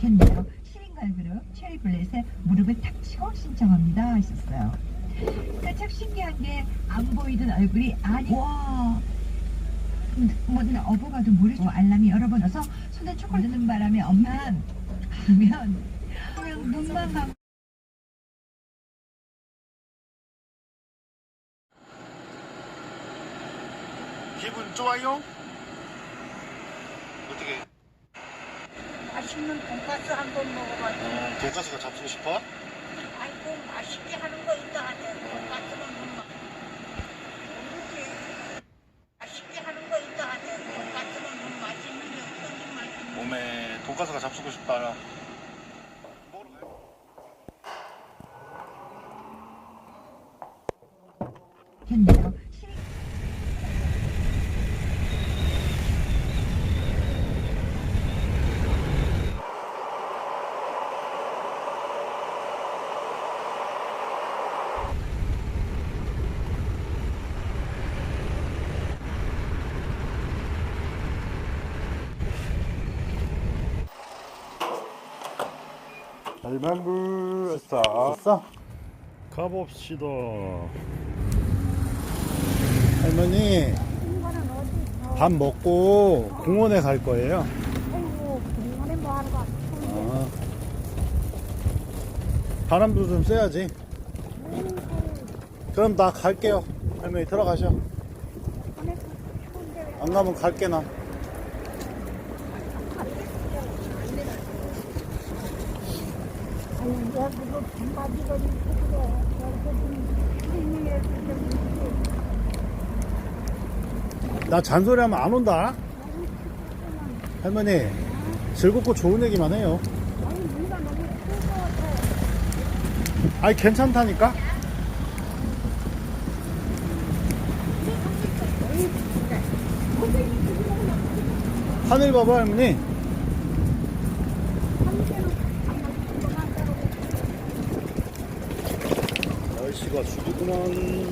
좋겠네요. 시민걸그룹 체리블렛에 무릎을 탁 치고 신청합니다 하셨어요. 참 신기한 게 안 보이던 얼굴이 아니 와 뭐, 어부가도 모르고 알람이 여러 번 와서 손에 초콜릿 넣는 바람에 엄만 가면 그냥 눈만 감고 기분 좋아요? 어떻게 맛있는 돈가스 한 번 먹어가지고 어, 돈가스가 잡수고 싶어? 아이고 맛있게 하는 거 있다 하네 돈가스는 못 먹. 모르지 맛있게 하는 거 있다 하네 돈가스는 못 맛있는 게 어떤 맛있는 몸에 돈가스가 잡수고 싶다? 시민 알만불 왔어? 가봅시다. 할머니 밥 먹고 공원에 갈 거예요. 아이고 공원에 뭐 하는 거 아. 바람도 좀 쐬야지. 그럼 나 갈게요. 할머니 들어가셔. 안 가면 갈게 나. 아니 내가 나 잔소리하면 안 온다. 할머니 즐겁고 좋은 얘기만 해요. 아니 괜찮다니까. 하늘 봐봐 할머니. 죽이구만.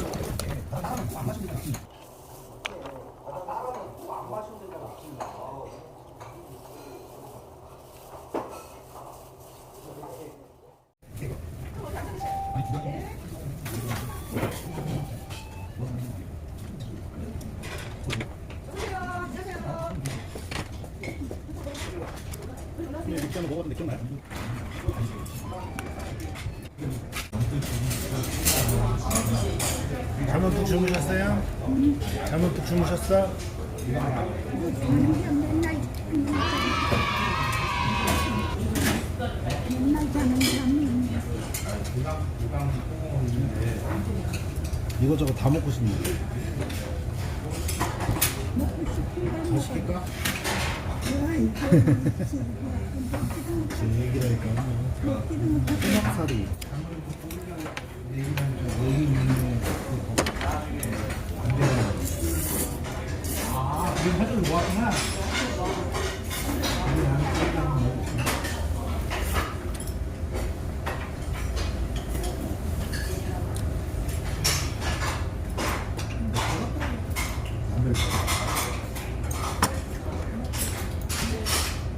맥주 먹었는데 기억나요? 잘못뚝 주무셨어요? 잘못뚝 주무셨어? 맨날 자는 사람이 이것저것 다 먹고 싶네. 먹고 싶은데 더 시킬까? 제 얘기라니까. 꼬막사리. 여기 있는 아, 지금 해줄 모았구나.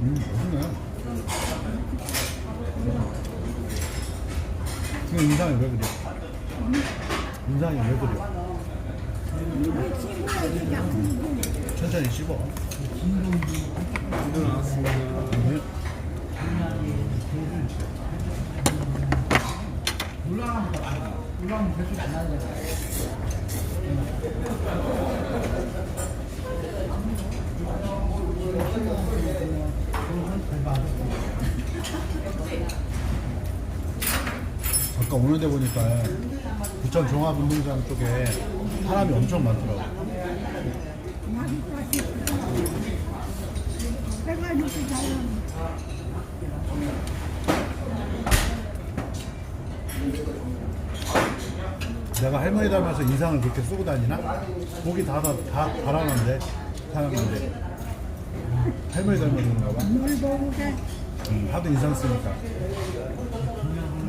음, 맛있네. 지금 인상이 왜 그래? 인상이 왜 그래? 천천히 씹어. 네. 아까 오는 데 보니까 부천 종합운동장 쪽에 사람이 엄청 많더라고. 내가 할머니 닮아서 인상을 그렇게 쓰고 다니나? 목이 다, 다, 다 달아난데, 사람인데. 할머니 닮아서 그런가 봐. 뭘 보고 그래 음, 하도 인상 쓰니까.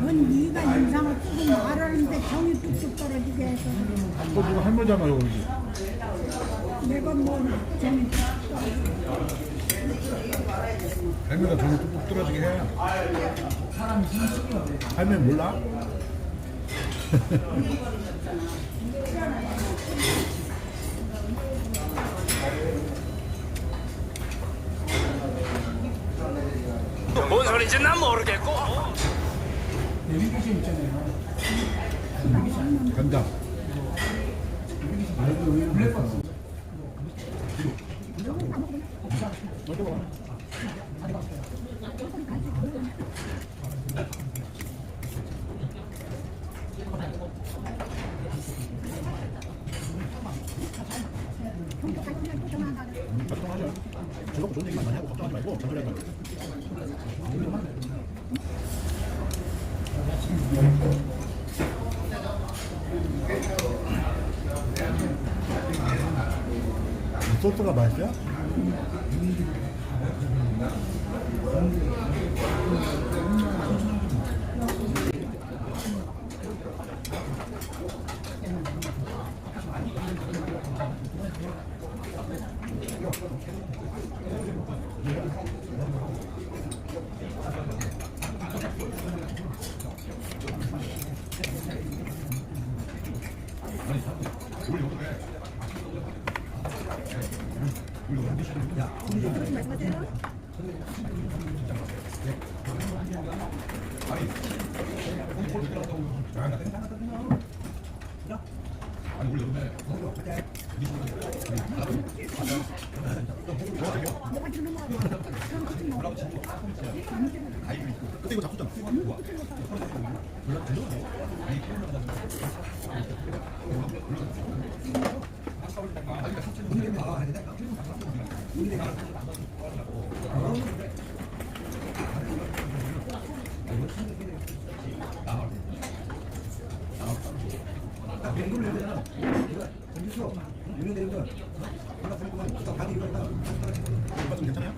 넌 네가 인상을 쓰고 말하는데 정이 뚝뚝 떨어지게 해서 또 누가 할머니 닮아서 그러지. 내가 뭐 정이 할머니가 저를 뚝뚝 떨어지게 해. 할머니 몰라? 뭔 소리인지 난 모르겠고. 간다. 걱정하죠. 즐겁고 좋은 얘기만 많이 하고 걱정하지 말고 말고. 소스가 맛있어요? 그때 이거 잡혔잖아. 좀 괜찮아요?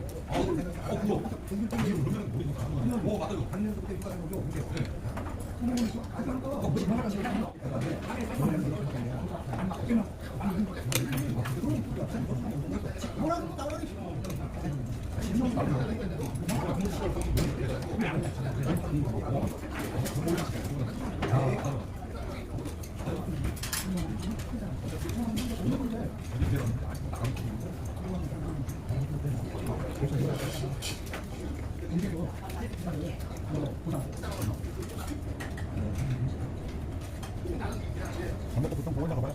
보통 공원 나가봐요.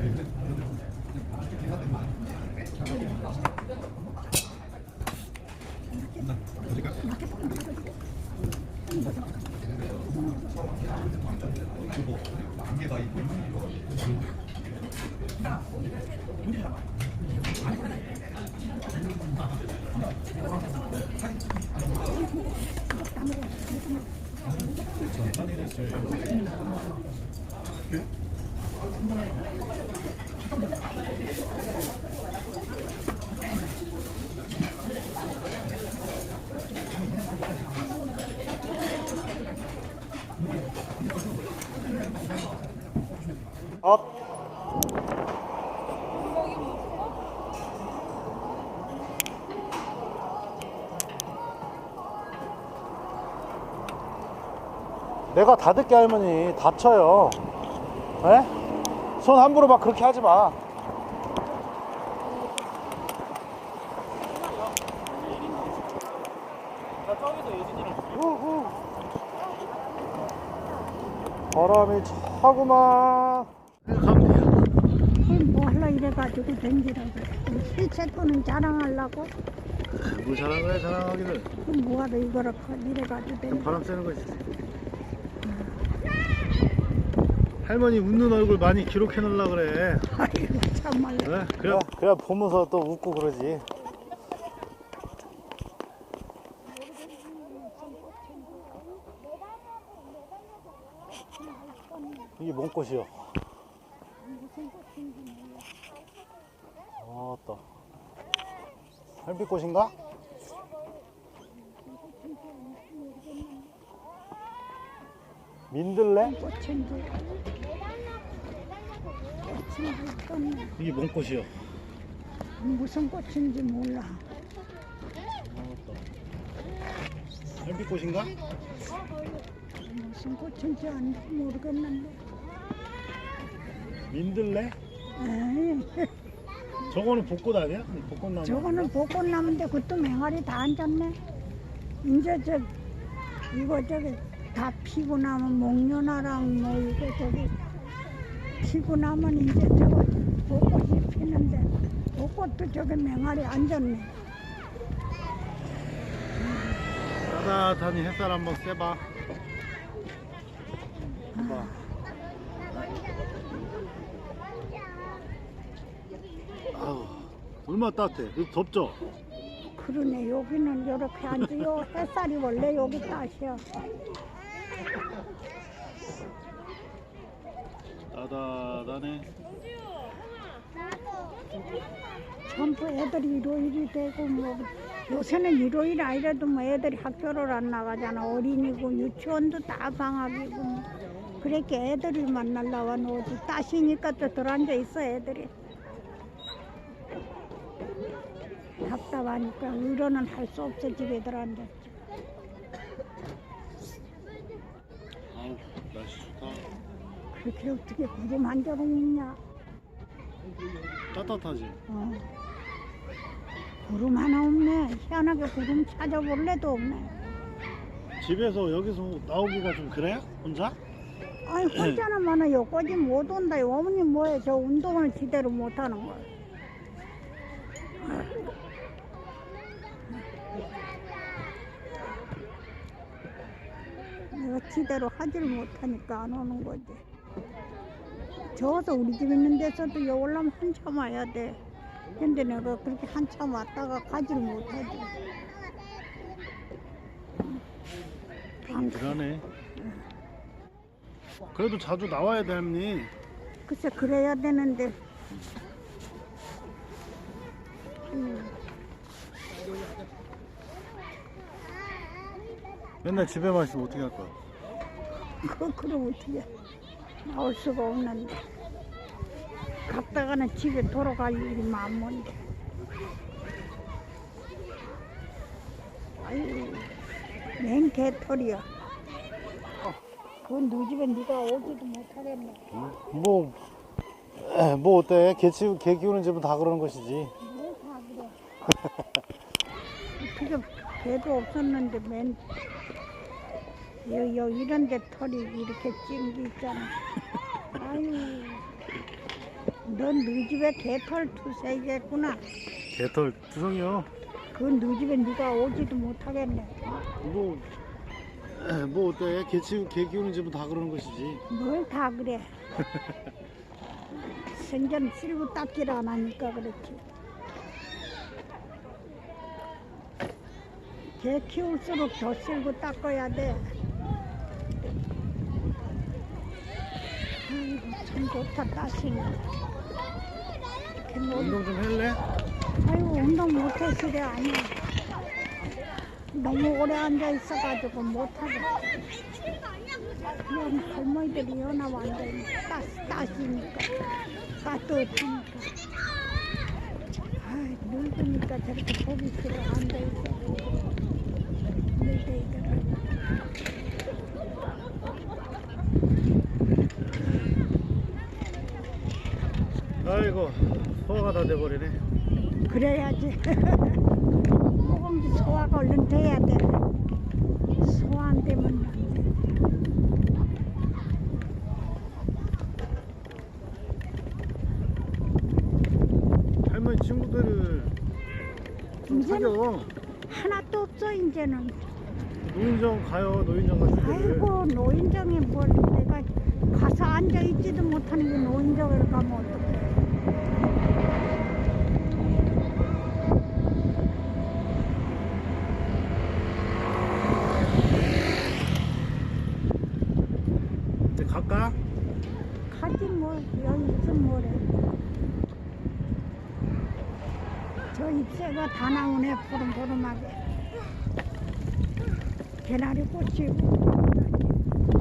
Amen. 내가 닫을게 할머니 다쳐요. 에? 손 함부로 막 그렇게 하지 마. 바람이 차구만. 뭐 이래 이래가지고 댕기라고 그래. 실체토는 자랑하려고 뭐 잘한 거야 자랑하기를. 그럼 뭐하러 이거를 커- 이래가지고 댕기 바람 쐬는 거지. 할머니 웃는 얼굴 많이 기록해 놓으려 그래. 아이고 참말로 네? 그래, 그래 보면서 또 웃고 그러지. 이게 뭔 꽃이요? 아, 또. 햇빛꽃인가? 민들레? 꽃인지 이게 뭔 꽃이요? 무슨 꽃인지 몰라 햇빛꽃인가? 무슨 꽃인지 안 모르겠는데 민들레? 에이, 저거는 벚꽃 아니야? 벚꽃나무. 저거는 벚꽃나무인데 그것도 맹아리 다 앉았네 이제 저 이거 저기 다 피고 나면 목련화랑 뭐 이거 저기 피고 나면 이제 저거 벚꽃이 피는데 벚꽃도 저기 맹아리 앉았네 따뜻하니 햇살 한번 쐬봐. 봐. 아우, 얼마나 따뜻해. 여기 덥죠? 그러네 여기는 이렇게 앉아요 햇살이 원래 여기 따셔 따뜻하네. 전부 애들이 일요일이 되고 뭐 요새는 일요일 아니라도 뭐 애들이 학교를 안 나가잖아 어린이고 유치원도 다 방학이고 뭐. 그렇게 애들이 만날 나와 오지 따시니까 또 들어앉아 있어 애들이 답답하니까 의료는 할 수 없어 집에 들어앉아 아우, 날씨 좋다. 그렇게 어떻게 구름 한 점은 있냐 따뜻하지? 어. 구름 하나 없네 희한하게 구름 찾아볼래도 없네 집에서 여기서 나오기가 좀 그래? 혼자? 아니 혼자나 많아 여기까지 못 온다 어머니 뭐해 저 운동을 제대로 못하는 거야 내가 제대로 하질 못하니까 안 오는 거지 저어서 우리 집 있는 데서도 여 올라면 한참 와야 돼 근데 내가 그렇게 한참 왔다가 가질 못하지 안 그러네. 그래도 자주 나와야 돼, 할머니. 글쎄 그래야 되는데 음, 맨날 집에만 있으면 어떻게 할 거야? 그 그럼 어떻게 나올 수가 없는데. 갔다가는 집에 돌아갈 일이 많은데. 아유 맨 개털이야. 그건 너 집에 네가 오지도 못하겠네. 뭐, 에, 뭐 어때? 개, 치, 개 키우는 집은 다 그러는 것이지. 뭐 다 그래. 어떻게 개도 없었는데 맨 여, 여 이런 데 털이 이렇게 찐게 있잖아 아유 넌네 집에 개털 두세 개구나 개털 두성이요. 그건 네 집에 네가 오지도 못하겠네 뭐, 에, 뭐 어때? 개, 치, 개 키우는 집은 다 그러는 것이지. 뭘 다 그래 생전 쓸고 닦기를 안 하니까 그렇지 개 키울수록 더 쓸고 닦아야 돼 아이고 참 좋다 따시니 운동 좀 할래? 아이고 운동 못해 시래 아니야 너무 오래 앉아 있어가지고 못하겠어 그냥 할머니들이 연합 앉아있는 따, 따시니까 따뜻하니까. 아이 늙으니까 저렇게 보기 싫어 앉아 있어 늙어 있더라 아이고 소화가 다 돼버리네. 그래야지. 조금 소화가 얼른 돼야 돼. 소화 안 되면. 할머니 친구들을 좀 이제는 사겨. 하나도 없어 이제는. 노인정 가요 노인정 같은 데를. 아이고 노인정에 뭘 내가 가서 앉아있지도 못하는 게 노인정을 가면 어떡해. 뭐. 저 잎새가 다 나오네 보름보름하게. 개나리 꽃이고.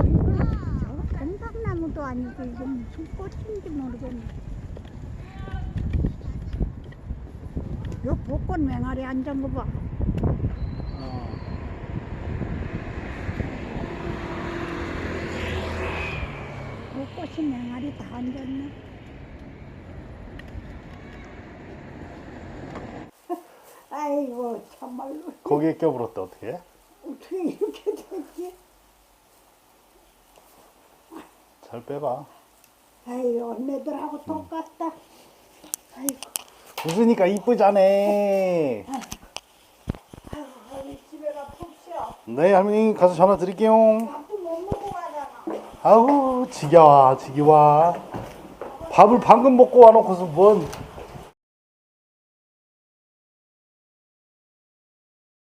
이거 저 건강나무도 아니고 이게 무슨 꽃인지 모르겠네. 요 벚꽃 맹아리 앉은 거 봐. 어. 벚꽃이 맹아리 다 앉았네. 아이고 참말로 거기에 껴버렸다 어떻게? 어떻게 이렇게 됐지? 잘 빼봐. 아이 언니들하고 똑같다. 아이고 웃으니까 이쁘잖아. 아이고. 네 할머니 가서 전화 드릴게요. 아우 지겨워 지겨워. 밥을 방금 먹고 와놓고서 뭔